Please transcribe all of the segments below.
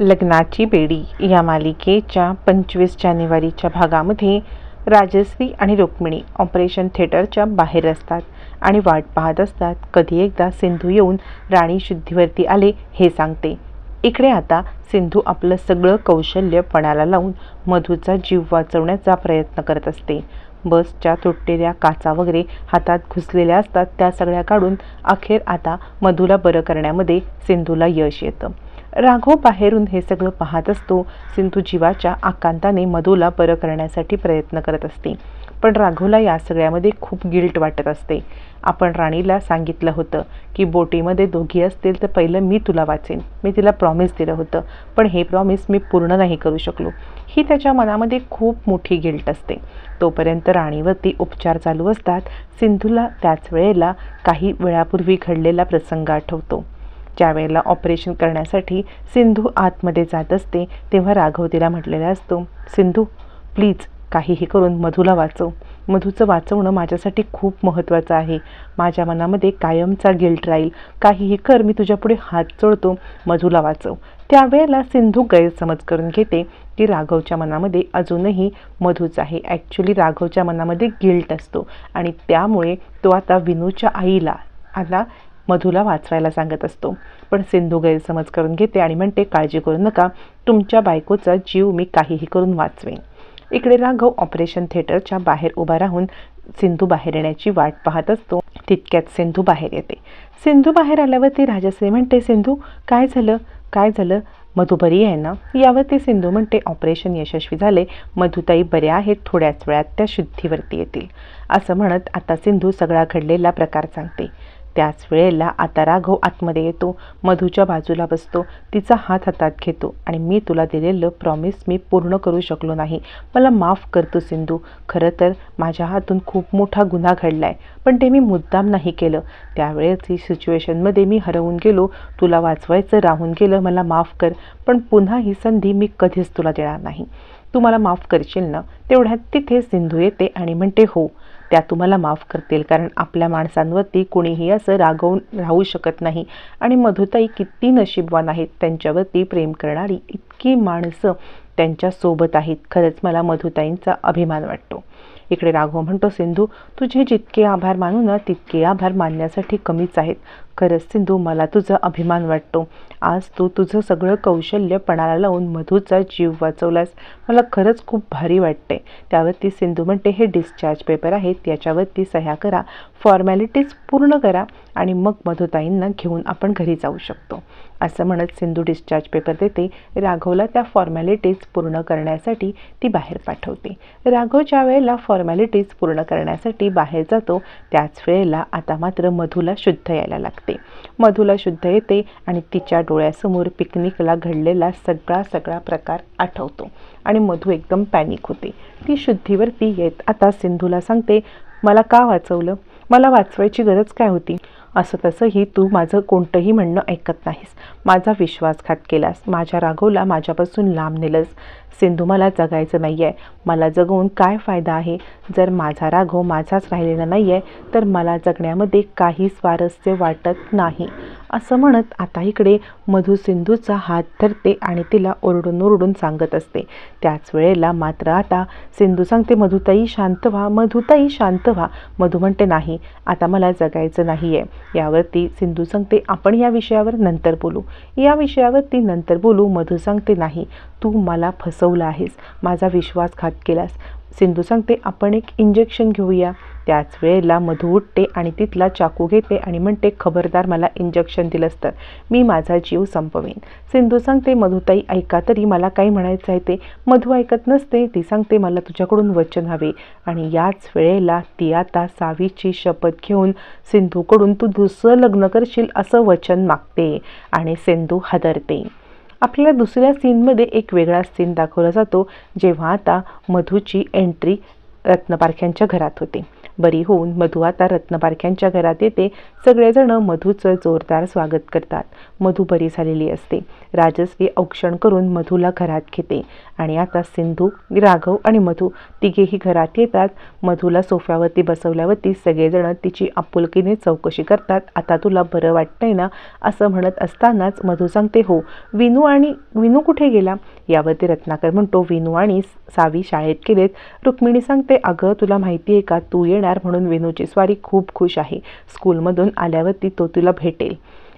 लग्नाची बेडी या मालिकेच्या पंचवीस जानेवारीच्या भागामध्ये राजश्री आणि रुक्मिणी ऑपरेशन थिएटरच्या बाहेर असतात आणि वाट पाहत असतात कधी एकदा सिंधू येऊन राणी शुद्धीवरती आले हे सांगते. इकडे आता सिंधू आपलं सगळं कौशल्य पणाला लावून मधूचा जीव वाचवण्याचा प्रयत्न करत असते. बसच्या तुटलेल्या काचा वगैरे हातात घुसलेल्या असतात त्या सगळ्या काढून अखेर आता मधूला बरं करण्यामध्ये सिंधूला यश येतं. राघव बाहेरून हे सगळं पाहत असतो. सिंधू जीवाच्या आकांताने मधूला बरं करण्यासाठी प्रयत्न करत असते. पण राघवला या सगळ्यामध्ये खूप गिल्ट वाटत असते. आपण राणीला सांगितलं होतं की बोटीमध्ये दोघी असतील तर पहिलं मी तुला वाचेन. मी तिला प्रॉमिस दिलं होतं. पण हे प्रॉमिस मी पूर्ण नाही करू शकलो. ही त्याच्या मनामध्ये खूप मोठी गिल्ट असते. तोपर्यंत राणीवरती उपचार चालू असतात. सिंधूला त्याच वेळेला काही वेळापूर्वी घडलेला प्रसंग आठवतो. ज्या वेळेला ऑपरेशन करण्यासाठी सिंधू आतमध्ये जात असते तेव्हा राघव तिला म्हटलेला असतो सिंधू प्लीज काहीही करून मधूला वाचव. मधूचं वाचवणं माझ्यासाठी खूप महत्त्वाचं आहे. माझ्या मनामध्ये कायमचा गिल्ट राहील. काहीही कर मी तुझ्यापुढे हात चोळतो मधूला वाचव. त्यावेळेला सिंधू गैरसमज करून घेते की राघवच्या मनामध्ये अजूनही मधूच आहे. ॲक्च्युली राघवच्या मनामध्ये गिल्ट असतो आणि त्यामुळे तो आता विनूच्या आईला आला मधूला वाचवायला सांगत असतो. पण सिंधू गैरसमज करून घेते आणि म्हणते काळजी करू नका. तुमच्या बायकोचा जीव मी काहीही करून वाचवेन. इकडे राघव ऑपरेशन थिएटरच्या बाहेर उभा राहून सिंधू बाहेर येण्याची वाट पाहत असतो. तितक्यात सिंधू बाहेर येते. सिंधू बाहेर आल्यावरती राजश्री म्हणते सिंधू काय झालं? काय झालं? मधू बरी आहे ना? यावरती सिंधू म्हणते ऑपरेशन यशस्वी झाले. मधुताई बऱ्या आहेत. थोड्याच वेळात त्या शुद्धीवरती येतील. असं म्हणत आता सिंधू सगळा घडलेला प्रकार सांगते. त्याच वेळेला आता राघव आतमध्ये येतो. मधूच्या बाजूला बसतो. तिचा हात हातात घेतो. आणि मी तुला दिलेलं प्रॉमिस मी पूर्ण करू शकलो नाही. मला माफ करतो सिंधू. खरं तर माझ्या हातून खूप मोठा गुन्हा घडला आहे पण ते मी मुद्दाम नाही केलं. त्यावेळेस ही सिच्युएशनमध्ये मी हरवून गेलो. तुला वाचवायचं राहून गेलं. मला माफ कर. पण पुन्हा ही संधी मी कधीच तुला देणार नाही. तू मला माफ करशील ना? तेवढ्यात तिथे सिंधू येते आणि म्हणते हो. त्या तुम्हाला माफ करतील. कारण आपल्या माणसांवरती कुणीही असं रागवून राहू शकत नाही. आणि मधुताई किती नशीबवान आहेत. त्यांच्यावरती प्रेम करणारी इतकी माणसं त्यांच्यासोबत आहेत. खरंच मला मधुताईंचा अभिमान वाटतो. इकडे राघव म्हणतो सिंधू तुझे जितके आभार मानू ना तितके आभार मानण्यासाठी कमीच आहेत. खरंच सिंधू मला तुझा अभिमान वाटतो. आज तू तुझं सगळं कौशल्य पणाला लावून मधूचा जीव वाचवलास. मला खरंच खूप भारी वाटते. त्यावरती सिंधू म्हणते हे डिस्चार्ज पेपर आहेत याच्यावरती सह्या करा. फॉर्मॅलिटीज पूर्ण करा आणि मग मधुताईंना घेऊन आपण घरी जाऊ शकतो. असं म्हणत सिंधू डिस्चार्ज पेपर देते. राघवला त्या फॉर्मॅलिटीज पूर्ण करण्यासाठी ती बाहेर पाठवते. राघव ज्या वेळेला फॉर्मॅलिटीज पूर्ण करण्यासाठी बाहेर जातो त्याच वेळेला आता मात्र मधूला शुद्ध यायला लागते. मधूला शुद्ध येते आणि तिच्या डोळ्यासमोर पिकनिकला घडलेला सगळा सगळा प्रकार आठवतो. आणि मधू एकदम पॅनिक होते. ती शुद्धीवरती येत आता सिंधूला सांगते मला का वाचवलं? मला वाचवायची गरज काय होती? असं तसंही तू माझं कोणतंही म्हणणं ऐकत नाहीस. माझा विश्वासघात केलास. माझ्या राघवला माझ्यापासून लांब नेलंस. सिंधू मला जगायचं नाही आहे मला जगवून काय फायदा आहे? जर माझा राघव माझाच राहिलेला नाही आहे तर मला जगण्यामध्ये काही स्वारस्य वाटत नाही. असं म्हणत आता इकडे मधू सिंधूचा हात धरते आणि तिला ओरडून ओरडून सांगत असते. त्याच वेळेला मात्र आता सिंधू सांगते मधुताई शांत व्हा मधुताई शांत व्हा. मधू म्हणते नाही आता मला जगायचं नाही आहे यावरती सिंधू सांगते आपण या विषयावर नंतर बोलू. या विषयावरती नंतर बोलू मधू सांगते नाही तू मला फस फसवलं आहेस. माझा विश्वासघात केलास. सिंधू सांगते आपण एक इंजेक्शन घेऊया. त्याच वेळेला मधू उठते आणि तिथला चाकू घेते आणि म्हणते खबरदार मला इंजेक्शन दिलंस तर मी माझा जीव संपवेन. सिंधू सांगते मधुताई ऐका तरी मला काही म्हणायचं आहे ते. मधू ऐकत नसते ती सांगते मला तुझ्याकडून वचन हवे. आणि याच वेळेला ती आता सावीची शपथ घेऊन सिंधूकडून तू दुसरं लग्न करशील असं वचन मागते आणि सिंधू हादरते. आपल्याला दुसऱ्या सीनमध्ये एक वेगळा सीन दाखवला जातो जेव्हा आता मधूची एंट्री रत्नपारख्यांच्या घरात होते. बरी होऊन मधू आता रत्नबारख्यांच्या घरात येते. सगळेजण मधूचं जोरदार स्वागत करतात. मधू बरी झालेली असते. राजस्वी औक्षण करून मधूला घरात घेते. आणि आता सिंधू राघव आणि मधू तिघेही घरात येतात. मधूला सोफ्यावरती बसवल्यावरती सगळेजण तिची आपुलकीने चौकशी करतात. आता तुला बरं वाटतंय ना? असं म्हणत असतानाच मधू सांगते हो विनू आणि विनू कुठे गेला? यावरती रत्नाकर म्हणतो विनू आणि सावी शाळेत गेलेत. रुक्मिणी सांगते अगं तुला माहिती आहे का? तू येणार म्हणून विनूची स्वारी खूप खुश आहे. स्कूलमधून आल्यावरती तो तुला भेटेल.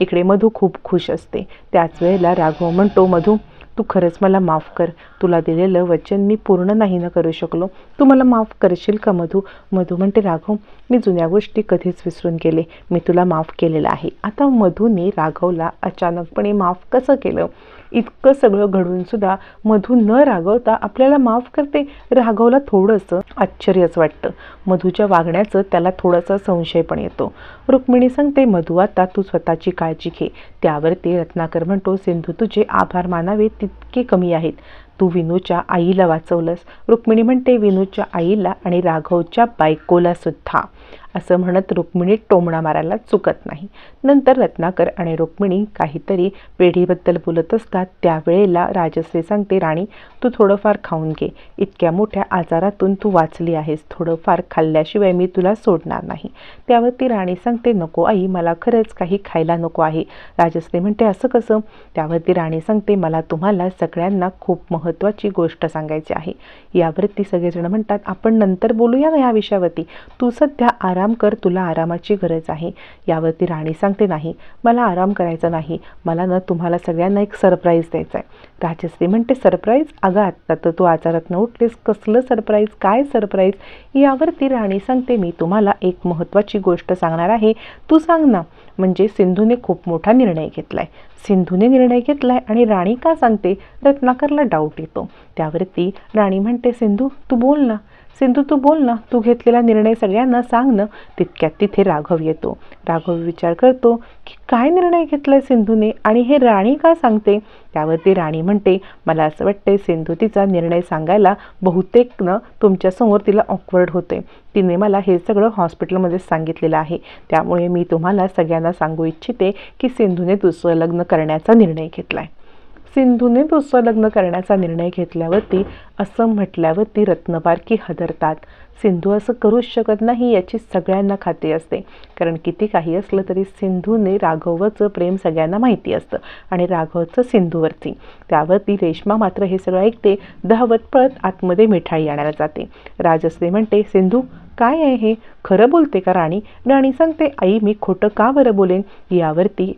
इकडे मधू खूप खुश असते. त्याच वेळेला राघव म्हणतो मधू तू खरंच मला माफ कर. तुला दिलेलं वचन मी पूर्ण नाही ना करू शकलो. तू मला माफ करशील का मधू? मधू म्हणते राघव मी जुन्या गोष्टी कधीच विसरून गेले. मी तुला माफ केलेलं आहे. आता मधूने राघवला अचानकपणे माफ कसं केलं? इतकं सगळं घडूनसुद्धा मधू न रागवता आपल्याला माफ करते. राघवला थोडंसं आश्चर्यच वाटतं. मधूच्या वागण्याचं त्याला थोडासा संशय पण येतो. रुक्मिणी सांगते मधू आता तू स्वतःची काळजी घे. त्यावरती रत्नाकर म्हणतो सिंधू तुझे आभार मानावे तितके कमी आहेत. तू विनूच्या आईला वाचवलंस. रुक्मिणी म्हणते विनूच्या आईला आणि राघवच्या बायकोला सुद्धा. असं म्हणत रुक्मिणी टोमणा मारायला चुकत नाही. नंतर रत्नाकर आणि रुक्मिणी काहीतरी पेढीबद्दल बोलत असतात. त्यावेळेला राजश्री सांगते राणी तू थोडंफार खाऊन घे. इतक्या मोठ्या आजारातून तू वाचली आहेस. थोडंफार खाल्ल्याशिवाय मी तुला सोडणार नाही. त्यावर ती राणी सांगते नको आई मला खरंच काही खायला नको आहे. राजश्री म्हणते असं कसं? त्यावरती राणी सांगते मला तुम्हाला सगळ्यांना खूप महत्त्वाची गोष्ट सांगायची आहे. यावरती सगळेजण म्हणतात आपण नंतर बोलूया ना या विषयावरती. तू सध्या आराम कर तुला आरामाची गरज आहे. यावरती राणी सांगते नाही मला आराम करायचा नाही. मला ना तुम्हाला सगळ्यांना एक सरप्राईज द्यायचा आहे राजश्री म्हणते सरप्राईज अगं आत्ता तर तू आजारात न उठलेस. कसलं सरप्राईज काय सरप्राईज यावरती राणी सांगते मी तुम्हाला एक महत्त्वाची गोष्ट सांगणार आहे. तू सांग ना. म्हणजे सिंधूने खूप मोठा निर्णय घेतलाय. सिंधूने निर्णय घेतलाय आणि राणी का सांगते? रत्नाकरला डाऊट येतो. त्यावरती राणी म्हणते सिंधू तू बोल ना. सिंधू तू बोल ना. तू घेतलेला निर्णय सगळ्यांना सांग ना. तितक्यात तिथे राघव येतो. राघव विचार करतो की काय निर्णय घेतलाय सिंधूने आणि हे राणी का सांगते? त्यावरती राणी म्हणते मला असं वाटतंय सिंधू तिचा निर्णय सांगायला बहुतेक न तुमच्यासमोर तिला ऑकवर्ड होते तिने मला हे सगळं हॉस्पिटलमध्ये सांगितलेलं आहे. त्यामुळे मी तुम्हाला सगळ्यांना सांगू इच्छिते की सिंधूने दुसरं लग्न करण्याचा निर्णय घेतला आहे सिंधूने दुसरं लग्न करण्याचा निर्णय घेतल्यावरती असं म्हटल्यावरती रत्नबारकी हदरतात. सिंधू असं करूच शकत नाही याची सगळ्यांना खात्री असते. कारण किती काही असलं तरी सिंधूने राघवचं प्रेम सगळ्यांना माहिती असतं आणि राघवचं सिंधूवरती. त्यावरती रेश्मा मात्र हे सगळं ऐकते दहावत पळत आतमध्ये मिठाई आणायला जाते. राजश्री म्हणते सिंधू काय आहे हे? खरं बोलते का राणी? राणी सांगते आई मी खोटं का बरं बोलेन? यावरती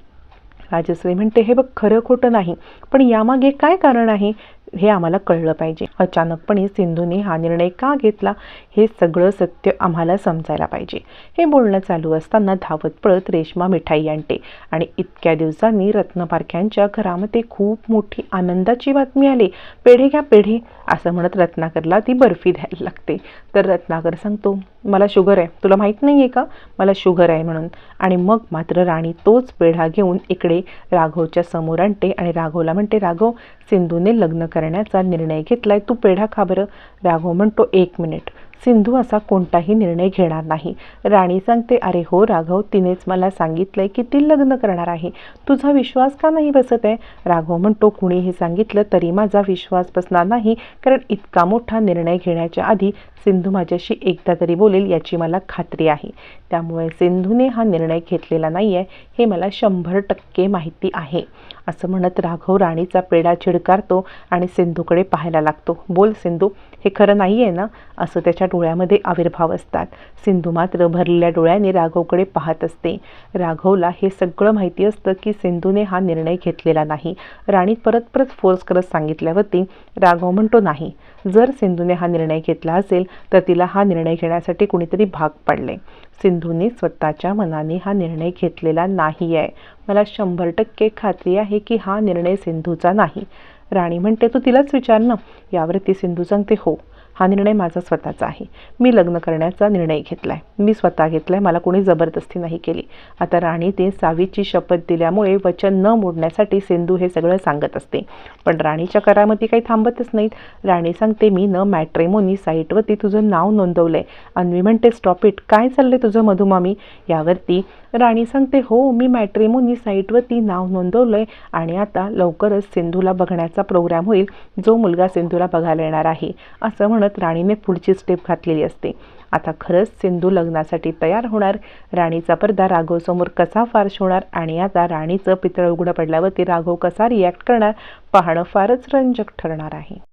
राजश्री म्हणते हे बघ खरं खोटं नाही पण यामागे काय कारण आहे हे आम्हाला कळलं पाहिजे. अचानकपणे सिंधूने हा निर्णय का घेतला हे सगळं सत्य आम्हाला समजायला पाहिजे. हे बोलणं चालू असताना धावत पळत रेश्मा मिठाई आणते आणि इतक्या दिवसांनी रत्नपारख्यांच्या घरामध्ये खूप मोठी आनंदाची बातमी आली. पेढे घ्या पेढे असं म्हणत रत्नाकरला ती बर्फी द्यायला लागते. तर रत्नाकर सांगतो मला शुगर आहे. तुला माहीत नाही आहे का? मला शुगर आहे म्हणून. आणि मग मात्र राणी तोच पेढा घेऊन इकडे राघवच्या समोर आणते आणि राघवला म्हणते राघव सिंधूने लग्न करण्याचा निर्णय घेतलाय. तू पेढा खा बरं. राघव म्हणतो एक मिनिट. सिंधू असा कोणताही निर्णय घेणार नाही. राणी सांगते अरे हो राघव तिनेच मला सांगितलंय की ती लग्न करणार आहे. तुझा विश्वास का नाही बसत आहे? राघव म्हणतो कुणीही सांगितलं तरी माझा विश्वास बसणार नाही कारण इतका मोठा निर्णय घेण्याच्या आधी सिंधू माझ्याशी एकदा तरी बोलेल याची मला खात्री आहे. त्यामुळे सिंधूने हा निर्णय घेतलेला नाही आहे हे मला शंभर टक्के माहिती आहे. असं म्हणत राघव राणीचा पेढा चिडकारतो आणि सिंधूकडे पाहायला लागतो. बोल सिंधू हे खरं नाही आहे ना? असं त्याच्या डोळ्यामध्ये आविर्भाव असतात. सिंधू मात्र भरलेल्या डोळ्याने राघवकडे पाहत असते. राघवला हे सगळं माहिती असतं की सिंधूने हा निर्णय घेतलेला नाही. राणी परत परत फोर्स करत सांगितल्यावरती राघव म्हणतो नाही. जर सिंधूने हा निर्णय घेतला असेल तर तिला हा निर्णय घेण्यासाठी कुणीतरी भाग पडले सिंधूने स्वतःच्या मनाने हा निर्णय घेतलेला नाही आहे मला शंभर टक्के खात्री आहे की हा निर्णय सिंधूचा नाही. राणी म्हणते तू तिलाच विचार ना. यावरती सिंधू सांगते हो. हा निर्णय माझा स्वतःचा आहे. मी लग्न करण्याचा निर्णय घेतला आहे मी स्वतः घेतला आहे मला कोणी जबरदस्ती नाही केली. आता राणी ते सावीची शपथ दिल्यामुळे वचन न मोडण्यासाठी सिंधू हे सगळं सांगत असते. पण राणीच्या करामती काही थांबतच नाहीत. राणी सांगते मी न मॅट्रेमोनी साईटवरती तुझं नाव नोंदवलं अन्वी म्हणते स्टॉप इट. काय चाललंय तुझं मधुमामी? यावरती राणी सांगते हो मी मॅट्रेमोनी साईटवरती नाव नोंदवलं आहे आणि आता लवकरच सिंधूला बघण्याचा प्रोग्राम होईल. जो मुलगा सिंधूला बघायला येणार आहे. असं म्हणत राणीने पुढची स्टेप घातलेली असते. आता खरंच सिंधू लग्नासाठी तयार होणार. राणीचा पडदा राघवसमोर कसा फारश होणार आणि आता राणीचं पितळ उघडं पडल्यावरती राघव कसा रिॲक्ट करणार पाहणं फारच रंजक ठरणार आहे.